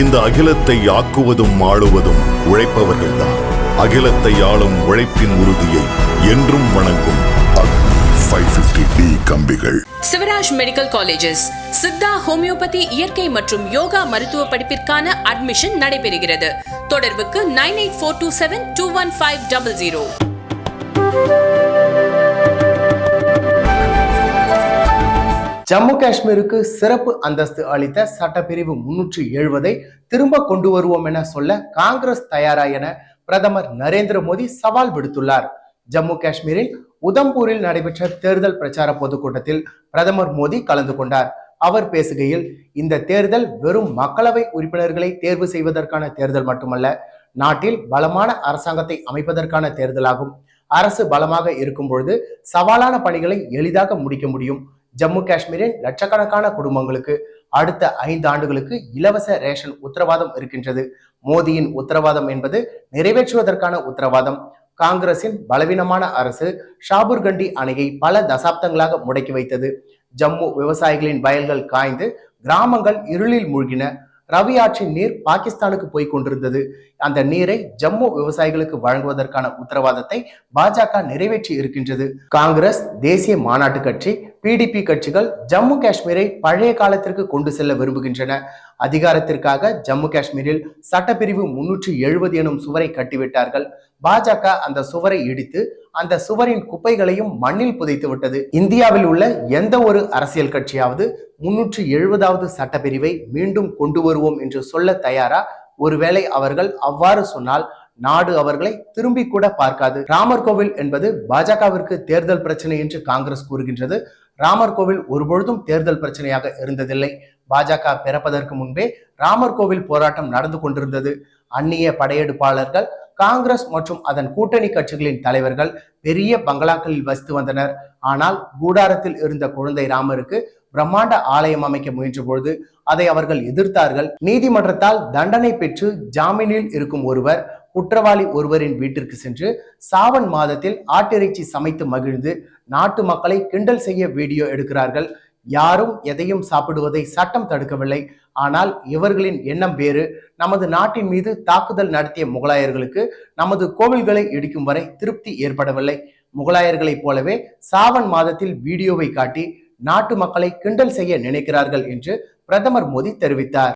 இந்த அகிலத்தை ஆக்குவதும் ஆளுவதும் உழைப்பவர்கள்தான். அகிலத்தை ஆளும் உழைப்பின் உறுதியை என்றும் வணங்கும் கம்பிகள். Sivaraj medical colleges Siddha homeopathy இயற்கை மற்றும் யோகா மருத்துவ படிப்பிற்கான அட்மிஷன் நடைபெறுகிறது. தொடர்புக்கு nine eight four two seven two one five double zero. Jammu காஷ்மீருக்கு சிறப்பு அந்தஸ்து அளித்த சட்டப்பிரிவு முன்னூற்றி எழுபதை திரும்ப கொண்டு வருவோம் என சொல்ல காங்கிரஸ் தயாரா என பிரதமர் நரேந்திர மோடி சவால் விடுத்துள்ளார். ஜம்மு காஷ்மீரில் உதம்பூரில் நடைபெற்ற தேர்தல் பிரச்சார பொதுக்கூட்டத்தில் பிரதமர் மோடி கலந்து கொண்டார். அவர் பேசுகையில் இந்த தேர்தல் வெறும் மக்களவை உறுப்பினர்களை தேர்வு செய்வதற்கான தேர்தல் மட்டுமல்ல நாட்டில் பலமான அரசாங்கத்தை அமைப்பதற்கான தேர்தலாகும். அரசு பலமாக இருக்கும் பொழுது சவாலான பணிகளை எளிதாக முடிக்க முடியும். ஜம்மு காஷ்மீரின் லட்சக்கணக்கான குடும்பங்களுக்கு அடுத்த ஐந்து ஆண்டுகளுக்கு இலவச ரேஷன் உத்தரவாதம் இருக்கின்றது. மோடியின் உத்தரவாதம் என்பது நிறைவேற்றுவதற்கான உத்தரவாதம். காங்கிரசின் பலவீனமான அரசு ஷாபுர்கண்டி அணையை பல தசாப்தங்களாக முடக்கி வைத்தது. ஜம்மு விவசாயிகளின் வயல்கள் காய்ந்து கிராமங்கள் இருளில் மூழ்கின. ரவி ஆற்றின் நீர் பாகிஸ்தானுக்கு போய் கொண்டிருந்தது. அந்த நீரை ஜம்மு விவசாயிகளுக்கு வழங்குவதற்கான உத்தரவாதத்தை பாஜக நிறைவேற்றி இருக்கின்றது. காங்கிரஸ் தேசிய மாநாட்டு கட்சி பிடிபி கட்சிகள் ஜம்மு காஷ்மீரை பழைய காலத்திற்கு கொண்டு செல்ல விரும்புகின்றன. அதிகாரத்திற்காக ஜம்மு காஷ்மீரில் சட்டப்பிரிவு முன்னூற்றி எழுபது எனும் சுவரை கட்டிவிட்டார்கள். பாஜக அந்த சுவரை இடித்து அந்த சுவரின் குப்பைகளையும் மண்ணில் புதைத்து விட்டது இந்தியாவில் உள்ள எந்த ஒரு அரசியல் கட்சியாவது முன்னூற்றி எழுபதாவது சட்டப்பிரிவை மீண்டும் கொண்டு வருவோம் என்று சொல்ல தயாரா? ஒருவேளை அவர்கள் அவ்வாறு சொன்னால் நாடு அவர்களை திரும்பி கூட பார்க்காது. ராமர் கோவில் என்பது பாஜகவிற்கு தேர்தல் பிரச்சனை என்று காங்கிரஸ் கூறுகின்றது. ராமர் கோவில் ஒருபொழுதும் தேர்தல் பிரச்சனையாக இருந்ததில்லை. பாஜக பிறப்பதற்கு முன்பே ராமர் கோவில் போராட்டம் நடந்து கொண்டிருந்தது. அந்நிய படையெடுப்பாளர்கள் காங்கிரஸ் மற்றும் அதன் கூட்டணி கட்சிகளின் தலைவர்கள் பெரிய பங்களாக்களில் வசித்து வந்தனர். ஆனால் கூடாரத்தில் இருந்த குழந்தை ராமருக்கு பிரம்மாண்ட ஆலயம் அமைக்க முயன்ற பொழுது அதை அவர்கள் எதிர்த்தார்கள். நீதிமன்றத்தால் தண்டனை பெற்று ஜாமீனில் இருக்கும் ஒருவர் குற்றவாளி ஒருவரின் வீட்டிற்கு சென்று சாவன் மாதத்தில் ஆட்டிறைச்சி சமைத்து மகிழ்ந்து நாட்டு மக்களை கிண்டல் செய்ய வீடியோ எடுக்கிறார்கள். யாரும் எதையும் சாப்பிடுவதை சட்டம் தடுக்கவில்லை. ஆனால் இவர்களின் எண்ணம் வேறு. நமது நாட்டின் மீது தாக்குதல் நடத்திய முகலாயர்களுக்கு நமது கோவில்களை இடிக்கும் வரை திருப்தி ஏற்படவில்லை. முகலாயர்களைப் போலவே சாவன் மாதத்தில் வீடியோவை காட்டி நாட்டு மக்களை கிண்டல் செய்ய நினைக்கிறார்கள் என்று பிரதமர் மோடி தெரிவித்தார்.